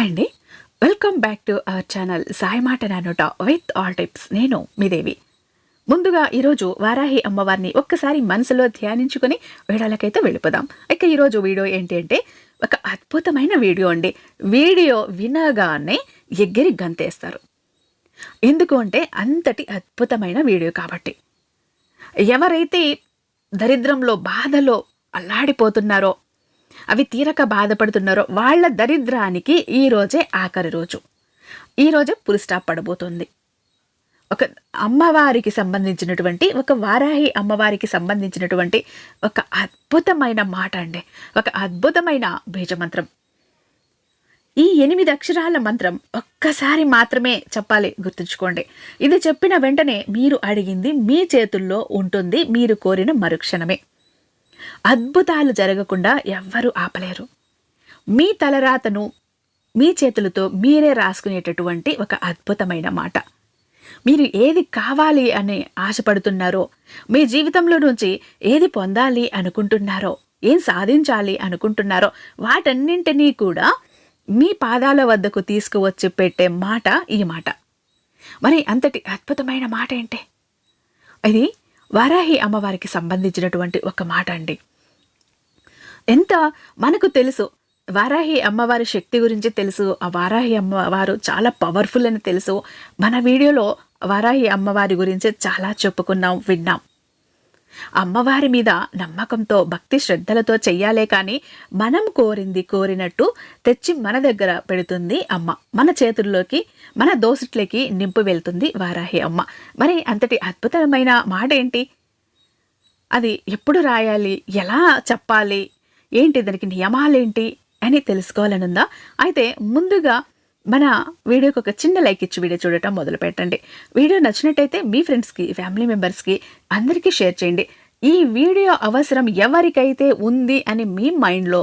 Hi అండి. Welcome back to our channel Sai మాట నానుట విత్ ఆల్ టిప్స్. నేను మీదేవి ముందుగా ఈరోజు వారాహి అమ్మవారిని ఒక్కసారి మనసులో ధ్యానించుకొని వీడియోలకైతే వెళ్ళిపోదాం. ఇక ఈరోజు వీడియో ఏంటి అంటే ఒక అద్భుతమైన వీడియో అండి. వీడియో వినగానే ఎగ్గిరి గంతేస్తారు. ఎందుకు అంటే అంతటి అద్భుతమైన వీడియో కాబట్టి. ఎవరైతే దరిద్రంలో బాధలో అల్లాడిపోతున్నారో అవి తీరక బాధపడుతున్నారో వాళ్ళ దరిద్రానికి ఈ రోజే ఆఖరి రోజు. ఈ రోజే పులి స్టాప్ పడబోతుంది. ఒక అమ్మవారికి సంబంధించినటువంటి ఒక వారాహి అమ్మవారికి సంబంధించినటువంటి ఒక అద్భుతమైన మాట అండి. ఒక అద్భుతమైన బీజమంత్రం. ఈ ఎనిమిది అక్షరాల మంత్రం ఒక్కసారి మాత్రమే చెప్పాలి గుర్తుంచుకోండి. ఇది చెప్పిన వెంటనే మీరు అడిగింది మీ చేతుల్లో ఉంటుంది మీరు కోరిన మరుక్షణమే. అద్భుతాలు జరగకుండా ఎవ్వరూ ఆపలేరు. మీ తలరాతను మీ చేతులతో మీరే రాసుకునేటటువంటి ఒక అద్భుతమైన మాట. మీరు ఏది కావాలి అని ఆశపడుతున్నారో మీ జీవితంలో నుంచి ఏది పొందాలి అనుకుంటున్నారో ఏం సాధించాలి అనుకుంటున్నారో వాటన్నింటినీ కూడా మీ పాదాల వద్దకు తీసుకువచ్చి పెట్టే మాట ఈ మాట. మరి అంతటి అద్భుతమైన మాట ఏంటి? ఇది వారాహి అమ్మవారికి సంబంధించినటువంటి ఒక మాట అండి. ఎంత మనకు తెలుసు వారాహి అమ్మవారి శక్తి గురించి తెలుసు ఆ వారాహి అమ్మవారు చాలా పవర్ఫుల్ అని తెలుసు. మన వీడియోలో వారాహి అమ్మవారి గురించి చాలా చెప్పుకున్నాం విన్నాం. అమ్మవారి మీద నమ్మకంతో భక్తి శ్రద్ధలతో చెయ్యాలే కానీ మనం కోరింది కోరినట్టు తెచ్చి మన దగ్గర పెడుతుంది అమ్మ. మన చేతుల్లోకి మన దోసిట్లకి నింపు వెళ్తుంది వారాహి అమ్మ. మరి అంతటి అద్భుతమైన మాట ఏంటి అది ఎప్పుడు రాయాలి? ఎలా చెప్పాలి? ఏంటి దానికి నియమాలేంటి? అని తెలుసుకోవాలనుందా? అయితే ముందుగా మన వీడియోకి ఒక చిన్న లైక్ ఇచ్చి వీడియో చూడటం మొదలు పెట్టండి వీడియో నచ్చినట్టయితే మీ ఫ్రెండ్స్కి ఫ్యామిలీ మెంబర్స్కి అందరికీ షేర్ చేయండి. ఈ వీడియో అవసరం ఎవరికైతే ఉంది అని మీ మైండ్లో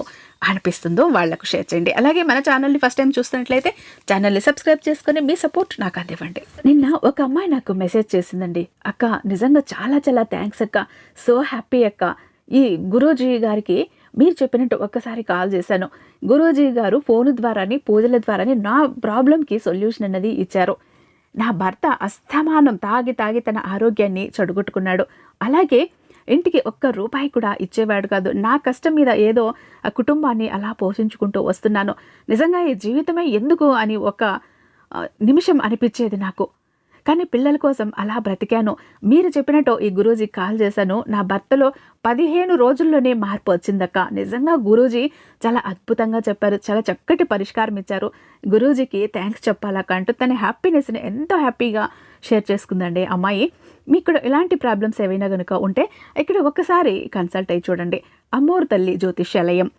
అనిపిస్తుందో వాళ్ళకు షేర్ చేయండి. అలాగే మన ఛానల్ని ఫస్ట్ టైం చూస్తున్నట్లయితే ఛానల్ని సబ్స్క్రైబ్ చేసుకుని మీ సపోర్ట్ నాకు అందివ్వండి. నిన్న ఒక అమ్మాయి నాకు మెసేజ్ చేసిందండి. అక్క నిజంగా చాలా చాలా థ్యాంక్స్ అక్క. సో హ్యాపీ అక్క. ఈ గురూజీ గారికి మీరు చెప్పినట్టు ఒక్కసారి కాల్ చేశాను. గురూజీ గారు ఫోను ద్వారానే పూజల ద్వారానే నా ప్రాబ్లంకి సొల్యూషన్ అన్నది ఇచ్చారు. నా భర్త అస్తమానం తాగి తాగి తన ఆరోగ్యాన్ని చెడగొట్టుకున్నాడు. అలాగే ఇంటికి ఒక్క రూపాయి కూడా ఇచ్చేవాడు కాదు. నా కష్టం మీద ఏదో ఆ కుటుంబాన్ని అలా పోషించుకుంటూ వస్తున్నాను. నిజంగా ఈ జీవితమే ఎందుకు అని ఒక నిమిషం అనిపించేది నాకు. కానీ పిల్లల కోసం అలా బ్రతికాను. మీరు చెప్పినట్టు ఈ గురూజీ కాల్ చేశాను. నా భర్తలో పదిహేను రోజుల్లోనే మార్పు వచ్చిందక్క. నిజంగా గురూజీ చాలా అద్భుతంగా చెప్పారు. చాలా చక్కటి పరిష్కారం ఇచ్చారు. గురూజీకి థ్యాంక్స్ చెప్పాలక్క అంటూ తన హ్యాపీనెస్ని ఎంతో హ్యాపీగా షేర్ చేసుకుందండి అమ్మాయి. మీకు ఇలాంటి ప్రాబ్లమ్స్ ఏవైనా కనుక ఉంటే ఇక్కడ ఒకసారి కన్సల్ట్ అయ్యి చూడండి. అమ్మోరు తల్లి జ్యోతిష్యాలయం.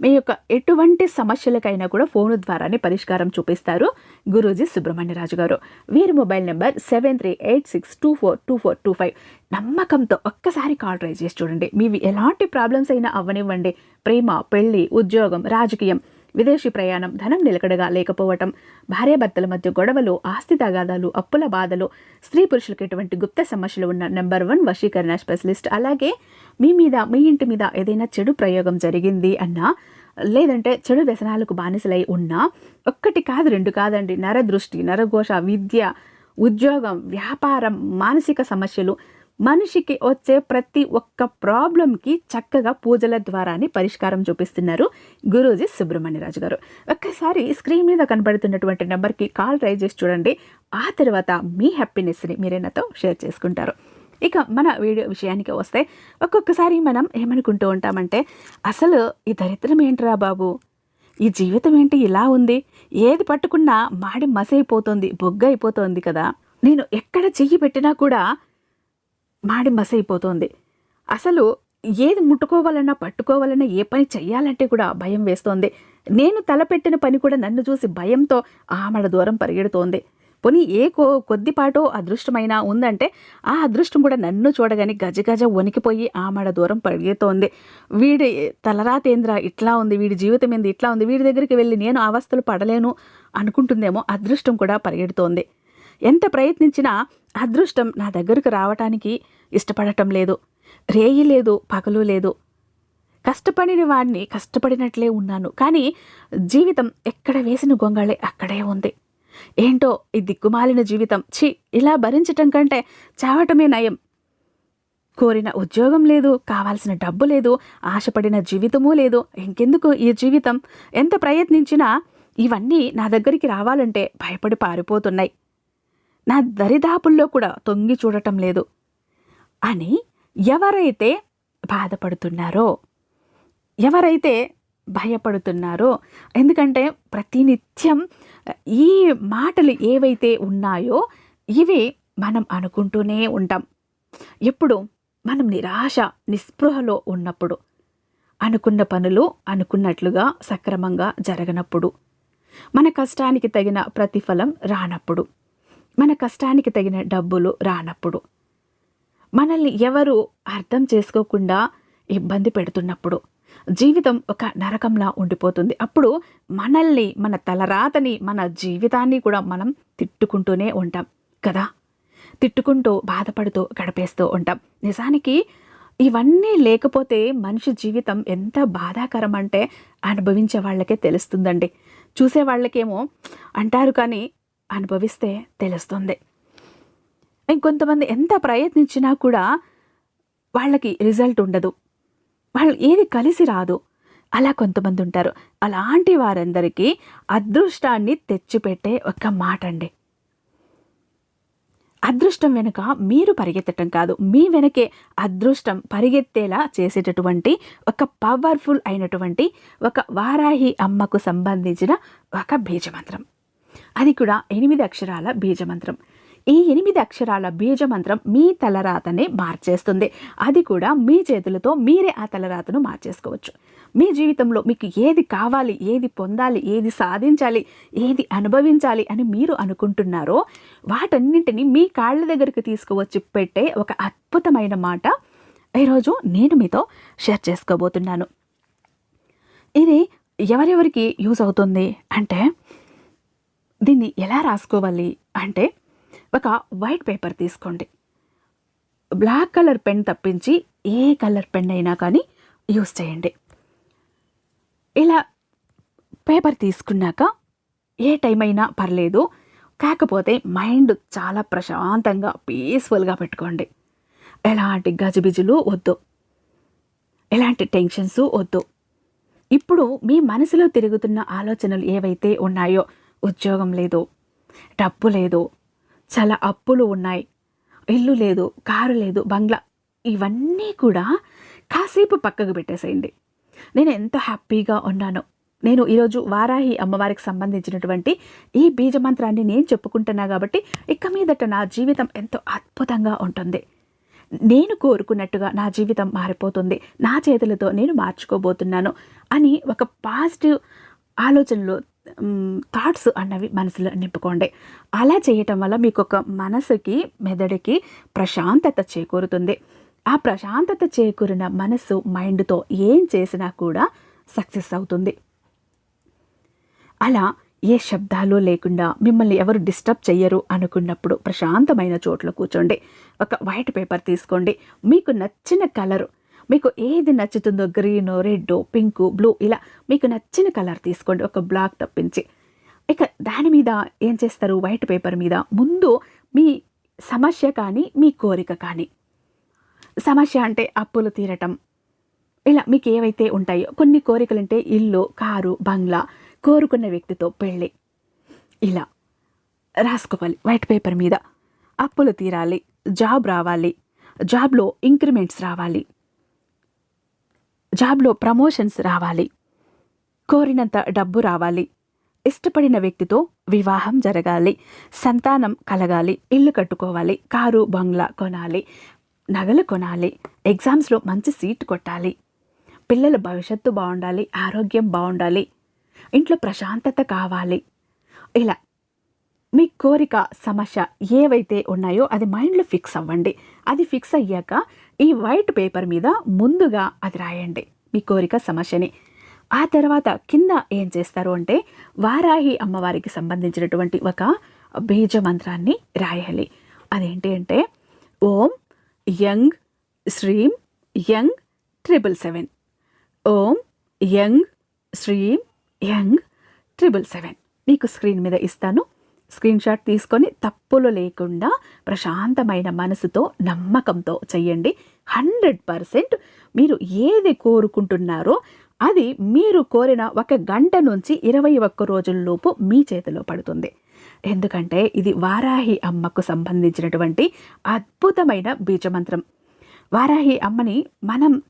మీ యొక్క ఎటువంటి సమస్యలకైనా కూడా ఫోను ద్వారానే పరిష్కారం చూపిస్తారు. గురూజీ సుబ్రహ్మణ్యరాజు గారు. వీరి mobile number seven three eight six two four two four two five. నమ్మకంతో ఒక్కసారి కాల్ ట్రై చేసి చూడండి. మీవి ఎలాంటి ప్రాబ్లమ్స్ అయినా అవ్వనివ్వండి ప్రేమ పెళ్ళి ఉద్యోగం రాజకీయం విదేశీ ప్రయాణం ధనం నిలకడగా లేకపోవటం భార్యాభర్తల మధ్య గొడవలు ఆస్తి తగాదాలు అప్పుల బాధలు స్త్రీ పురుషులకు ఎటువంటి గుప్త సమస్యలు ఉన్న నెంబర్ వన్ వశీకరణ స్పెషలిస్ట్. అలాగే మీ మీద మీ ఇంటి మీద ఏదైనా చెడు ప్రయోగం జరిగింది అన్నా లేదంటే చెడు వ్యసనాలకు బానిసలై ఉన్నా ఒక్కటి కాదు రెండు కాదండి. నరదృష్టి నరఘోష విద్య ఉద్యోగం వ్యాపారం మానసిక సమస్యలు మనిషికి వచ్చే ప్రతి ఒక్క ప్రాబ్లంకి చక్కగా పూజల ద్వారానే పరిష్కారం చూపిస్తున్నారు గురూజీ సుబ్రహ్మణ్యరాజు గారు. ఒక్కసారి స్క్రీన్ మీద కనబడుతున్నటువంటి నెంబర్కి కాల్ ట్రై చేసి చూడండి. ఆ తర్వాత మీ హ్యాపీనెస్ని మీరే నాతో షేర్ చేసుకుంటారు. ఇక మన వీడియో విషయానికి వస్తే ఒక్కొక్కసారి మనం ఏమనుకుంటూ ఉంటామంటే అసలు ఈ దరిద్రం ఏంట్రా బాబు? ఈ జీవితం ఏంటి ఇలా ఉంది? ఏది పట్టుకున్నా మాడి మసైపోతుంది బొగ్గ అయిపోతుంది కదా? నేను ఎక్కడ చెయ్యి పెట్టినా కూడా మాడి మసైపోతోంది. అసలు ఏది ముట్టుకోవాలన్నా పట్టుకోవాలన్నా ఏ పని చెయ్యాలంటే కూడా భయం వేస్తోంది. నేను తలపెట్టిన పని కూడా నన్ను చూసి భయంతో ఆమడ దూరం పరిగెడుతోంది. పోనీ ఏ కో కొద్దిపాటో అదృష్టమైనా ఉందంటే ఆ అదృష్టం కూడా నన్ను చూడగానే గజగజ వణికిపోయి ఆమడ దూరం పరిగెత్తోంది వీడి తలరాతేంద్ర ఇట్లా ఉంది వీడి జీవితం ఏంది ఇట్లా ఉంది వీడి దగ్గరికి వెళ్ళి నేను అవస్థలు పడలేను అనుకుంటుందేమో అదృష్టం కూడా పరిగెడుతోంది. ఎంత ప్రయత్నించినా అదృష్టం నా దగ్గరకు రావటానికి ఇష్టపడటం లేదు రేయి లేదు పగలు లేదు. కష్టపడిన వాడిని కష్టపడినట్లే ఉన్నాను. కానీ జీవితం ఎక్కడ వేసిన గొంగళి అక్కడే ఉంది. ఏంటో ఈ దిక్కుమాలిన జీవితం. ఛీ ఇలా భరించటం కంటే చావటమే నయం. కోరిన ఉద్యోగం లేదు కావాల్సిన డబ్బు లేదు ఆశపడిన జీవితమూ లేదు. ఇంకెందుకు ఈ జీవితం? ఎంత ప్రయత్నించినా ఇవన్నీ నా దగ్గరికి రావాలంటే భయపడి పారిపోతున్నాయి. నా దరిదాపుల్లో కూడా తొంగి చూడటం లేదు. అని ఎవరైతే బాధపడుతున్నారో ఎవరైతే భయపడుతున్నారో. ఎందుకంటే ప్రతినిత్యం ఈ మాటలు ఏవైతే ఉన్నాయో ఇవి మనం అనుకుంటూనే ఉంటాం. ఎప్పుడు మనం నిరాశ నిస్పృహలో ఉన్నప్పుడు అనుకున్న పనులు అనుకున్నట్లుగా సక్రమంగా జరగనప్పుడు మన కష్టానికి తగిన ప్రతిఫలం రానప్పుడు మన కష్టానికి తగిన డబ్బులు రానప్పుడు మనల్ని ఎవరు అర్థం చేసుకోకుండా ఇబ్బంది పెడుతున్నప్పుడు జీవితం ఒక నరకంలా ఉండిపోతుంది. అప్పుడు మనల్ని మన తలరాతని మన జీవితాన్ని కూడా మనం తిట్టుకుంటూనే ఉంటాం కదా. తిట్టుకుంటూ బాధపడుతూ గడిపేస్తూ ఉంటాం. నిజానికి ఇవన్నీ లేకపోతే మనిషి జీవితం ఎంత బాధాకరం అంటే అనుభవించే వాళ్ళకే తెలుస్తుందండి. చూసే వాళ్ళకేమో అంటారు కానీ అనుభవిస్తే తెలుస్తుంది. ఇంకొంతమంది ఎంత ప్రయత్నించినా కూడా వాళ్ళకి రిజల్ట్ ఉండదు. వాళ్ళు ఏది కలిసి రాదు. అలా కొంతమంది ఉంటారు అలాంటి వారందరికీ అదృష్టాన్ని తెచ్చిపెట్టే ఒక మాట అండి అదృష్టం వెనుక మీరు పరిగెత్తటం కాదు. మీ వెనకే అదృష్టం పరిగెత్తేలా చేసేటటువంటి ఒక పవర్ఫుల్ అయినటువంటి ఒక వారాహి అమ్మకు సంబంధించిన ఒక బీజమంత్రం. అది కూడా ఎనిమిది అక్షరాల బీజమంత్రం. ఈ ఎనిమిది అక్షరాల బీజమంత్రం మీ తలరాతనే మార్చేస్తుంది. అది కూడా మీ చేతులతో మీరే ఆ తలరాతను మార్చేసుకోవచ్చు. మీ జీవితంలో మీకు ఏది కావాలి ఏది పొందాలి ఏది సాధించాలి ఏది అనుభవించాలి అని మీరు అనుకుంటున్నారో వాటన్నింటినీ మీ కాళ్ళ దగ్గరికి తీసుకువచ్చి పెట్టే ఒక అద్భుతమైన మాట ఈరోజు నేను మీతో షేర్ చేసుకోబోతున్నాను. ఇది ఎవరెవరికి యూజ్ అవుతుంది అంటే దీన్ని ఎలా రాసుకోవాలి అంటే ఒక వైట్ పేపర్ తీసుకోండి. బ్లాక్ కలర్ పెన్ తప్పించి ఏ కలర్ పెన్ అయినా కానీ యూస్ చేయండి. ఇలా పేపర్ తీసుకున్నాక ఏ టైం అయినా పర్లేదు కాకపోతే మైండ్ చాలా ప్రశాంతంగా పీస్ఫుల్గా పెట్టుకోండి. ఎలాంటి గజిబిజులు వద్దు. ఎలాంటి టెన్షన్స్ వద్దు. ఇప్పుడు మీ మనసులో తిరుగుతున్న ఆలోచనలు ఏవైతే ఉన్నాయో ఉద్యోగం లేదు డబ్బు లేదు చాలా అప్పులు ఉన్నాయి. ఇల్లు లేదు కారు లేదు బంగ్లా. ఇవన్నీ కూడా కాసేపు పక్కకు పెట్టేసేయండి. నేను ఎంతో హ్యాపీగా ఉన్నాను. నేను ఈరోజు వారాహి అమ్మవారికి సంబంధించినటువంటి ఈ బీజమంత్రాన్ని నేను చెప్పుకుంటున్నా కాబట్టి ఇక మీదట నా జీవితం ఎంతో అద్భుతంగా ఉంటుంది. నేను కోరుకున్నట్టుగా నా జీవితం మారిపోతుంది. నా చేతులతో నేను మార్చుకోబోతున్నాను అని ఒక పాజిటివ్ ఆలోచనలో థాట్స్ అన్నవి మనసులో నింపుకోండి. అలా చేయటం వల్ల మీకు ఒక మనసుకి మెదడుకి ప్రశాంతత చేకూరుతుంది. ఆ ప్రశాంతత చేకూరిన మనసు మైండ్తో ఏం చేసినా కూడా సక్సెస్ అవుతుంది. అలా ఏ శబ్దాలు లేకుండా మిమ్మల్ని ఎవరు డిస్టర్బ్ చేయరు అనుకున్నప్పుడు ప్రశాంతమైన చోట్ల కూర్చోండి. ఒక వైట్ పేపర్ తీసుకోండి. మీకు నచ్చిన కలరు మీకు ఏది నచ్చుతుందో గ్రీన్ రెడ్ పింక్ బ్లూ ఇలా మీకు నచ్చిన కలర్ తీసుకోండి ఒక బ్లాక్ తప్పించి. ఇక దాని మీద ఏం చేస్తారు? వైట్ పేపర్ మీద. ముందు మీ సమస్య కానీ మీ కోరిక కానీ. సమస్య అంటే అప్పులు తీరటం. ఇలా మీకు ఏవైతే ఉంటాయో కొన్ని కోరికలు అంటే ఇల్లు కారు బంగ్లా కోరుకున్న వ్యక్తితో పెళ్ళి. ఇలా రాసుకోవాలి వైట్ పేపర్ మీద. అప్పులు తీరాలి జాబ్ రావాలి జాబ్లో ఇంక్రిమెంట్స్ రావాలి. జాబ్లో ప్రమోషన్స్ రావాలి. కోరినంత డబ్బు రావాలి. ఇష్టపడిన వ్యక్తితో వివాహం జరగాలి. సంతానం కలగాలి. ఇల్లు కట్టుకోవాలి. కారు బంగ్లా కొనాలి. నగలు కొనాలి. ఎగ్జామ్స్లో మంచి సీట్ కొట్టాలి. పిల్లల భవిష్యత్తు బాగుండాలి ఆరోగ్యం బాగుండాలి ఇంట్లో ప్రశాంతత కావాలి. ఇలా మీ కోరిక సమస్య ఏవైతే ఉన్నాయో అది మైండ్లో ఫిక్స్ అవ్వండి. అది ఫిక్స్ అయ్యాక ఈ వైట్ పేపర్ మీద ముందుగా అది రాయండి. మీ కోరిక సమస్యని. ఆ తర్వాత కింద ఏం చేస్తారు అంటే వారాహి అమ్మవారికి సంబంధించినటువంటి ఒక బీజ మంత్రాన్ని రాయాలి. అదేంటి అంటే ఓం యంగ్ శ్రీం యంగ్ ట్రిపుల్ సెవెన్. ఓం యంగ్ శ్రీం యంగ్ ట్రిపుల్ సెవెన్. మీకు స్క్రీన్ మీద ఇస్తాను. స్క్రీన్ షాట్ తీసుకొని తప్పులు లేకుండా ప్రశాంతమైన మనసుతో నమ్మకంతో చెయ్యండి. హండ్రెడ్ పర్సెంట్ మీరు ఏది కోరుకుంటున్నారో అది మీరు కోరిన ఒక గంట నుంచి ఇరవై ఒక్క రోజుల్లోపు మీ చేతిలో పడుతుంది. ఎందుకంటే ఇది వారాహి అమ్మకు సంబంధించినటువంటి అద్భుతమైన బీజమంత్రం. వారాహి అమ్మని మనం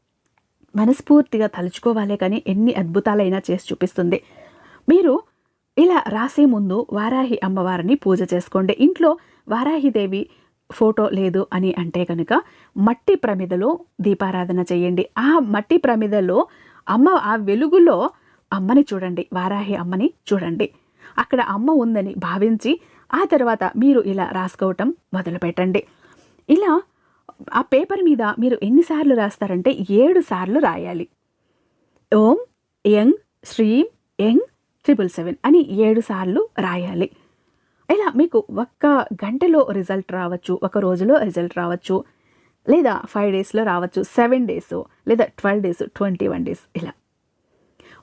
మనస్ఫూర్తిగా తలుచుకోవాలే కానీ ఎన్ని అద్భుతాలైనా చేసి చూపిస్తుంది. మీరు ఇలా రాసే ముందు వారాహి అమ్మవారిని పూజ చేసుకోండి. ఇంట్లో వారాహిదేవి ఫోటో లేదు అని అంటే కనుక మట్టి ప్రమిదలో దీపారాధన చేయండి. ఆ మట్టి ప్రమిదలో అమ్మ ఆ వెలుగులో అమ్మని చూడండి. వారాహి అమ్మని చూడండి. అక్కడ అమ్మ ఉందని భావించి ఆ తర్వాత మీరు ఇలా రాసుకోవటం మొదలుపెట్టండి. ఇలా ఆ పేపర్ మీద మీరు ఎన్నిసార్లు రాస్తారంటే ఏడు సార్లు రాయాలి. ఓం యంగ్ శ్రీం యంగ్ ట్రిపుల్ సెవెన్ అని ఏడు సార్లు రాయాలి. ఇలా మీకు ఒక్క గంటలో రిజల్ట్ రావచ్చు ఒక రోజులో రిజల్ట్ రావచ్చు లేదా ఫైవ్ డేస్లో రావచ్చు సెవెన్ డేస్ లేదా twelve days twenty one days ఇలా.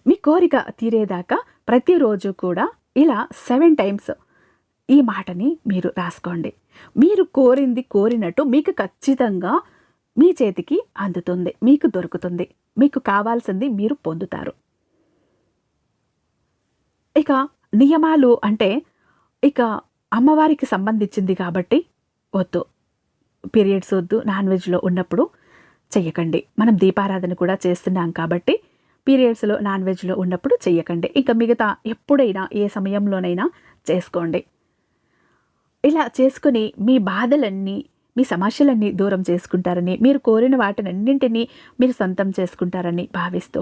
మీ కోరిక తీరేదాకా ప్రతిరోజు కూడా ఇలా సెవెన్ టైమ్స్ ఈ మాటని మీరు రాసుకోండి. మీరు కోరింది కోరినట్టు మీకు ఖచ్చితంగా మీ చేతికి అందుతుంది మీకు దొరుకుతుంది మీకు కావాల్సింది మీరు పొందుతారు. ఇక నియమాలు అంటే ఇక అమ్మవారికి సంబంధించింది కాబట్టి వద్దు. పీరియడ్స్ వద్దు నాన్ వెజ్లో ఉన్నప్పుడు చెయ్యకండి. మనం దీపారాధన కూడా చేస్తున్నాం కాబట్టి పీరియడ్స్లో నాన్ వెజ్లో ఉన్నప్పుడు చెయ్యకండి. ఇంకా మిగతా ఎప్పుడైనా ఏ సమయంలోనైనా చేసుకోండి. ఇలా చేసుకుని మీ బాధలన్నీ మీ సమస్యలన్నీ దూరం చేసుకుంటారని మీరు కోరిన వాటినన్నింటినీ మీరు సొంతం చేసుకుంటారని భావిస్తూ